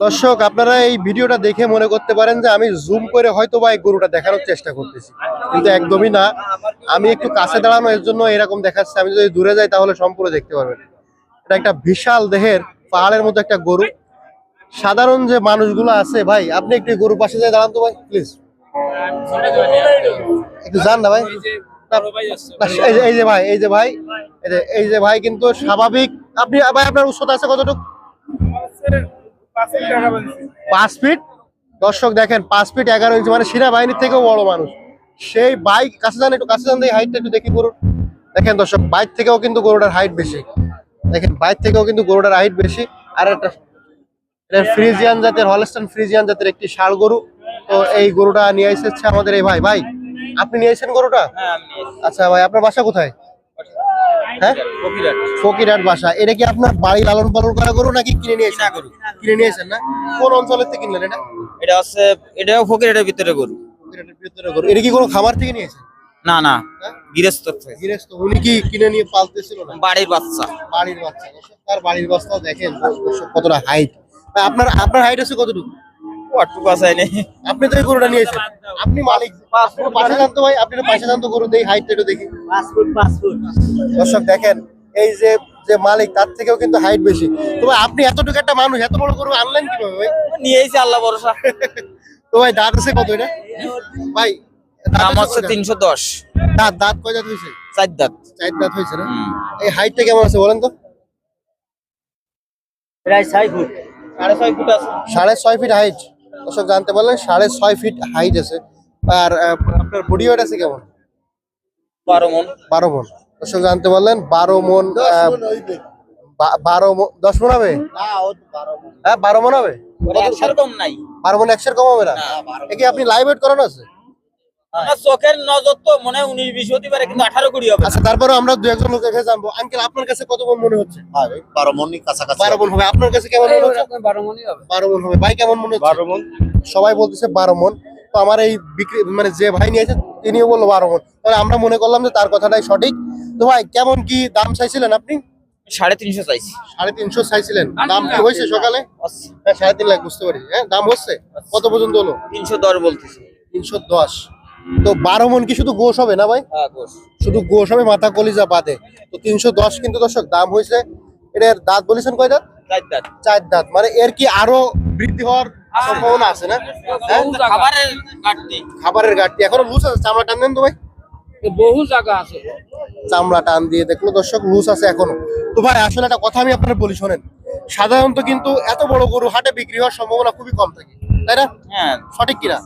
দর্শক, আপনারা এই ভিডিওটা দেখে মনে করতে পারেন যে আমি জুম করে হয়তো বা এই গরুটা দেখানোর চেষ্টা করতেছি। কিন্তু একদমই না। আমি একটু কাছে দাঁড়ানো, এর জন্য এরকম দেখাচ্ছে। আমি যদি দূরে যাই, তাহলে সম্পূর্ণ দেখতে পারবেন। এটা একটা বিশাল দেহের, পাহাড়ের মতো একটা গরু। সাধারণ যে মানুষগুলো আছে, ভাই, আপনি একটু গরুর পাশে যাই দাঁড়ান তো ভাই প্লিজ একটু যান না ভাই। এই যে- ভাই, এই যে ভাই এই যে ভাই কিন্তু স্বাভাবিক। আপনি, ভাই, আপনার উচ্চতা আছে কতটুকু? পাঁচ ফিট দর্শক দেখেন পাঁচ ফিট এগারো ইঞ্চি মানে সেনাবাহিনীর থেকেও বড় মানুষ। সেই বাইক কাছে যান একটু কাছে যান এই হাইটটা একটু দেখি গরুর দেখেন দর্শক বাইক থেকেও কিন্তু গরুটার হাইট বেশি। দেখেন বাইক থেকেও কিন্তু গরুটার হাইট বেশি। আর একটা ফ্রিজিয়ান জাতের হলস্টান ফ্রিজিয়ান জাতের একটি ষাড় গরু। তো এই গরুটা নিয়ে এসেছে আমাদের এই ভাই। ভাই আপনি নিয়ে এসেছেন গরুটা? আচ্ছা ভাই আপনার বাসা কোথায়? হ্যাঁ? ফকিরহাট বাসা। এটা কি আপনার বাড়ি লালন পালন করা গরু নাকি কিনে নিয়ে এসেছেন? কিনে নিয়ে এসেছেন না? কোন অঞ্চলের থেকে কিনলেন এটা? এটা হচ্ছে এটাও ভিতরে গরু। ফকিরহাটের ভিতরে গরু। এটা কি কোনো খামার থেকে নিয়েছেন না না। হ্যাঁ? গৃহস্থ থেকে। গৃহস্থ। উনি কি কিনে নিয়ে পালতেছিল না বাড়ির বাচ্চা। বাড়ির বাচ্চা। তার বাড়ির বাচ্চাও দেখেন কতটা হাইট আপনার আপনার হাইট আছে কতটুকু? আপনি তো এই গরুটা নিয়েছেন আপনি মালিক। একটু পাশে যান তো ভাই আপনি পাশে যান তো গরু দেই হাইটটা একটু দেখি। দর্শক দেখেন এই যে যে মালিক তার থেকেও কিন্তু হাইট বেশি। তো ভাই আপনি এতটুকু একটা মানুষ এত বড় গরু আনলেন কীভাবে ভাই? নিয়েছি আল্লাহ ভরসা। তো ভাই দাঁত আছে কত এটা? ভাই দাম হচ্ছে তিনশো দশ। দাঁত দাঁত কয় দাঁত হয়েছে? চার দাঁত। চার দাঁত হয়েছে না। এই হাইটটা কেমন আছে বলেন তো? প্রায় ছয় ফুট। সাড়ে ছয় ফুট আছে। সাড়ে ছয় ফিট হাইট দর্শক জানতে পারলেন সাড়ে ছয় ফিট হাইট আছে। আর আপনার বডি ওয়েট আছে কেমন? বারো মন। বারো মন। দর্শক জানতে পারলেন বারো মন বারো মন দশ মন হবে? হ্যাঁ বারো মন হবে? একশোর কম বারো মন একশোর কম হবে না? একে কি আপনি লাইভ ওয়েট করানো আছে? চোখের নজর তো মনে হয় উনিশ বিশ হতে পারে কিন্তু আঠারো কুড়ি হবে আচ্ছা তারপরে আমরা দু একজন লোকের কাছে জানব। আঙ্কেল আপনার কাছে কত মন মনে হচ্ছে? বারো মনই কাছাকাছি বারো মন হবে। আপনার কাছে কেমন মনে হচ্ছে? বারো মনই হবে। বারো মন হবে। ভাই কেমন মনে হচ্ছে? বারো মন। সবাই বলতেছে বারো মন। তো আমার এই বিক্রি মানে যে ভাই নিয়েছে তিনিও বলল বারো মন। তাহলে আমরা মনে করলাম যে তার কথাটাই সঠিক। তো ভাই কেমন কি দাম চাইছিলেন আপনি? সাড়ে তিনশো চাইছি। সাড়ে তিনশো চাইছিলেন। দাম কি হয়েছে সকালে? হ্যাঁ সাড়ে তিন লাখ বুঝতে পারি। হ্যাঁ দাম হচ্ছে? কত পর্যন্ত হলো? তিনশো দশ বলতেছি। তিনশো দশ। তো বারো মন কি শুধু গোশ হবে না ভাই? হ্যাঁ গোস শুধু গোশ হবে মাথা কলিজা বাদে। তো তিনশো দশ কিন্তু দর্শক দাম হয়েছে। এটার দাঁত বলেছেন কয় দাঁত? চার দাঁত। মানে এর কি আরও বৃদ্ধি হওয়ার সম্ভাবনা আছে না? হ্যাঁ? খাবারের ঘাটতি। খাবারের ঘাটতি। এখনও লুজ আছে? চামড়া টান দেন তো ভাই। বহু জায়গা আছে। চামড়া টান দিয়ে দেখল দর্শক লুজ আছে এখনও। তো ভাই আসলে একটা কথা আমি আপনার বলি শোনেন। সাধারণত কিন্তু এত বড় গরু হাটে বিক্রি হওয়ার সম্ভাবনা খুবই কম থাকে। তাই না? হ্যাঁ। সঠিক কিনা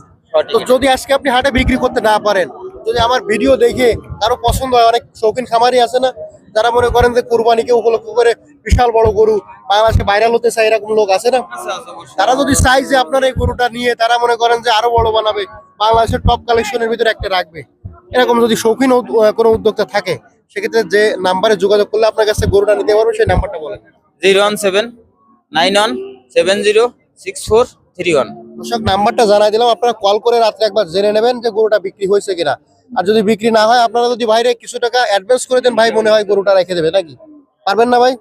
তো যদি আজকে আপনি হাটে বিক্রি করতে না পারেন যদি আমার ভিডিও দেখে কারও পছন্দ হয় অনেক শৌখিন খামারি আছে না যারা মনে করেন যে কোরবানিকে উপলক্ষ করে বিশাল বড় গরু বাংলাদেশে ভাইরাল হতে চায় এরকম লোক আছে না। তারা যদি চাই যে আপনার এই গরুটা নিয়ে তারা মনে করেন যে আরও বড় বানাবে বাংলাদেশের টপ কালেকশনের ভিতরে একটা রাখবে। এরকম যদি শৌখিন কোনো উদ্যোক্তা থাকে সেক্ষেত্রে যে নাম্বারে যোগাযোগ করলে আপনার কাছে গরুটা নিতে পারবে সেই নাম্বারটা বলেন। Zero one seven nine one seven zero six four three one. দর্শক নাম্বারটা জানাই দিলাম। আপনারা কল করে রাত্রে একবার জেনে নেবেন যে গরুটা বিক্রি হয়েছে কিনা। আর যদি বিক্রি না হয় আপনারা যদি বাইরে কিছু টাকা অ্যাডভান্স করে দেন ভাই মনে হয় গরুটা রেখে দেবে নাকি? পারবেন না ভাই?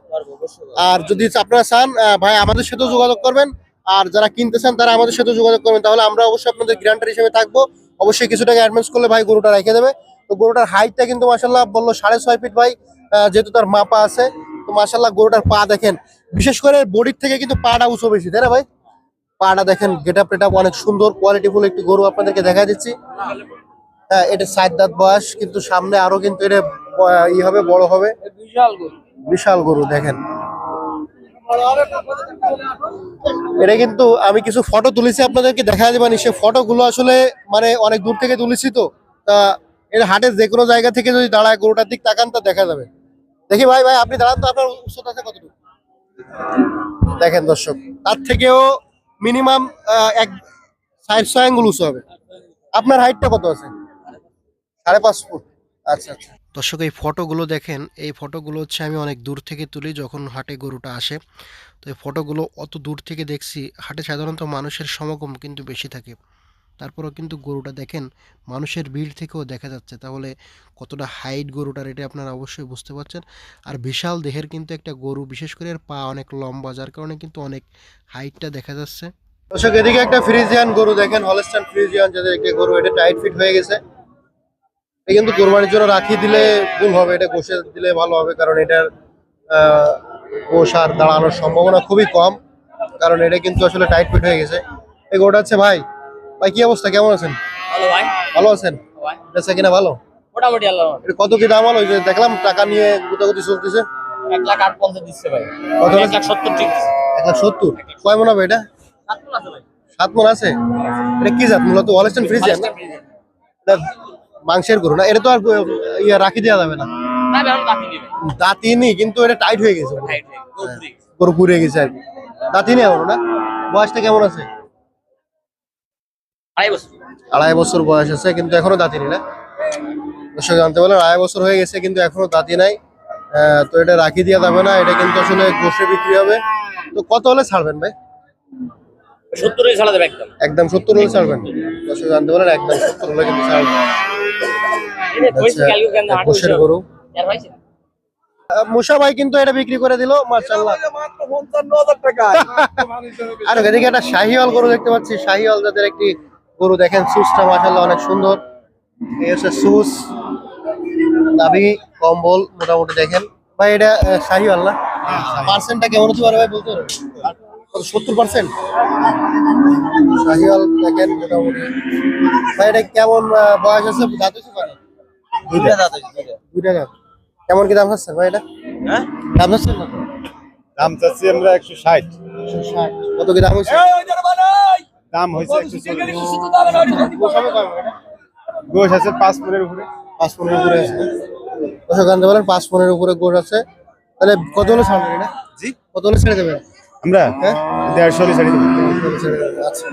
আর যদি আপনারা চান ভাই আমাদের সাথেও যোগাযোগ করবেন। আর যারা কিনতে চান তারা আমাদের সাথে যোগাযোগ করবেন। তাহলে আমরা অবশ্যই আপনাদের গ্রান্টার হিসেবে থাকব। অবশ্যই কিছু টাকা অ্যাডভান্স করলে ভাই গরুটা রেখে দেবে। তো গরুটার হাইটটা কিন্তু মাসাল্লাহ বলল সাড়ে ছয় ফিট ভাই। যেহেতু তার মাপা আছে তো মাসাল্লাহ গরুটার পা দেখেন। বিশেষ করে বডির থেকে কিন্তু পাটা উঁচু বেশি তাই না ভাই? পাটা দেখেন গেট আপ টেট অনেক সুন্দর কোয়ালিটিফুল একটি গরু আপনাদেরকে দেখা দিচ্ছি। হ্যাঁ এটা সাত দাঁত বয়স, কিন্তু সামনে আরও কিন্তু এটা ই হবে, বড় হবে। বিশাল গরু, দেখেন। এটা কিন্তু আমি কিছু ফটো তুলেছি, আপনাদেরকে দেখা দেবানি সে ফটোগুলো আসলে মানে অনেক দূর থেকে তুলেছি তো। তা, এর হাটে যে কোনো জায়গা থেকে যদি দাঁড়ায় গরুটার দিক তাকান, তা দেখা যাবে। দেখি ভাই ভাই, আপনি দাঁড়ান তো, আপনার উচ্চতা আছে কতটুকু? দেখেন দর্শক, তার থেকেও মিনিমাম এক সাইড ছয় আঙ্গুল উঁচু হবে। আপনার হাইটটা কত আছে? সাড়ে পাঁচ ফুট। আচ্ছা আচ্ছা। দর্শক, এই ফটোগুলো দেখেন, এই ফটোগুলো হচ্ছে আমি অনেক দূর থেকে তুলি যখন হাটে গরুটা আসে। তো এই ফটোগুলো অত দূর থেকে দেখছি, হাটে সাধারণত মানুষের সমাগম কিন্তু বেশি থাকে। তারপরেও কিন্তু গরুটা দেখেন, মানুষের ভিড় থেকেও দেখা যাচ্ছে। তাহলে কতটা হাইট গরুটার এটা আপনারা অবশ্যই বুঝতে পারছেন। আর বিশাল দেহের কিন্তু একটা গরু, বিশেষ করে এর পা অনেক লম্বা, যার কারণে কিন্তু অনেক হাইটটা দেখা যাচ্ছে। দর্শক, এদিকে একটা ফ্রিজিয়ান গরু দেখেন, হলস্টাইন ফ্রিজিয়ান যাদের একটা গরু, এটা টাইট ফিট হয়ে গেছে। এটা কিন্তু কোরবানির জন্য রাখি দিলে ভুল হবে, এটা গোষে দিলে ভালো হবে, কারণ এটার গোশ আর দাঁড়ানোর সম্ভাবনা খুবই কম, কারণ এটা কিন্তু আসলে টাইট ফিট হয়ে গেছে। এই গরুটা হচ্ছে ভাই ভাই কি অবস্থা? কেমন আছেন? ভালো ভাই। ভালো আছেন? ভাই। বেচা কিনা ভালো? মোটামুটি আল্লাহ এটা কত কি দাম হলো? যে দেখলাম টাকা নিয়ে গুতাগুতি চলতেছে। এক লাখ আট পঞ্চাশ দিচ্ছে ভাই। কত এক লাখ সত্তর ঠিক এক লাখ সত্তর? কয় মন হবে এটা? সাত আছে ভাই। সাত মন আছে? এটা কি জাত? মূলত হলস্টাইন ফ্রিজিয়ান না? এটা মাংসের গরু না? এটা তো আর ইয়ে রাখি দেওয়া যাবে না। দাঁতিনি কিন্তু এটা টাইট হয়ে গেছে। গরু পুড়ে গেছে। আর কি। দাঁতিনি এমন না? বয়সটা কেমন আছে? আড়াই বছর। বয়স আছে কিন্তু এখনও দাঁতিনি না। দর্শক জানতে পারলেন আড়াই বছর হয়ে গেছে কিন্তু এখনও দাঁতি নাই। আহ, তো এটা রাখি দেওয়া যাবে না এটা কিন্তু আসলে গোসে বিক্রি হবে। তো কত হলে ছাড়বেন ভাই? সত্তরই ছাড়া দেবে একদম। একদম সত্তর হলে ছাড়বেন? দর্শক জানতে পারলেন একদম সত্তর হলে কিন্তু ছাড়বেন। আচ্ছা গোসের গরু। মুসা ভাই কিন্তু এটা বিক্রি করে দিল মার্শাল্লাহ আর এদিকে একটা শাহিওয়াল গরু দেখতে পাচ্ছি শাহিওয়াল যাদের একটি গরু দেখেন সুসটা মাশাল্লাহ অনেক সুন্দর। এই হচ্ছে সুস দাবি কম্বল মোটামুটি দেখেন। ভাই এটা আহ, শাহিওয়াল না? পার্সেন্টটা কেমন হতে পারে ভাই বলতে কত সত্তর পার্সেন্ট? শাহিওয়াল দেখেন মোটামুটি। ভাই এটা কেমন বয়স আছে? দাঁত হচ্ছে পারে দুইটা দাদা দুইটা। দাঁত। কেমন কি দাম ভাই এটা? হ্যাঁ? দাম চাচ্ছেন না? দাম চাচ্ছি আমরা একশো ষাট। কত কি দাম হয়েছে? দাম হয়েছে? গোশ আছে পাঁচ পনেরো উপরে। পাঁচ পনেরো উপরে আছে। দর্শক জানতে পারেন পাঁচ পনেরো উপরে গোড় আছে। তাহলে কত হলে ছাড়বেন এটা? জি। কত হলে ছেড়ে দেবেন? আমরা হ্যাঁ? দেড়শো হলে ছাড়ি দেবো। ছেড়ে দেবেন, আচ্ছা।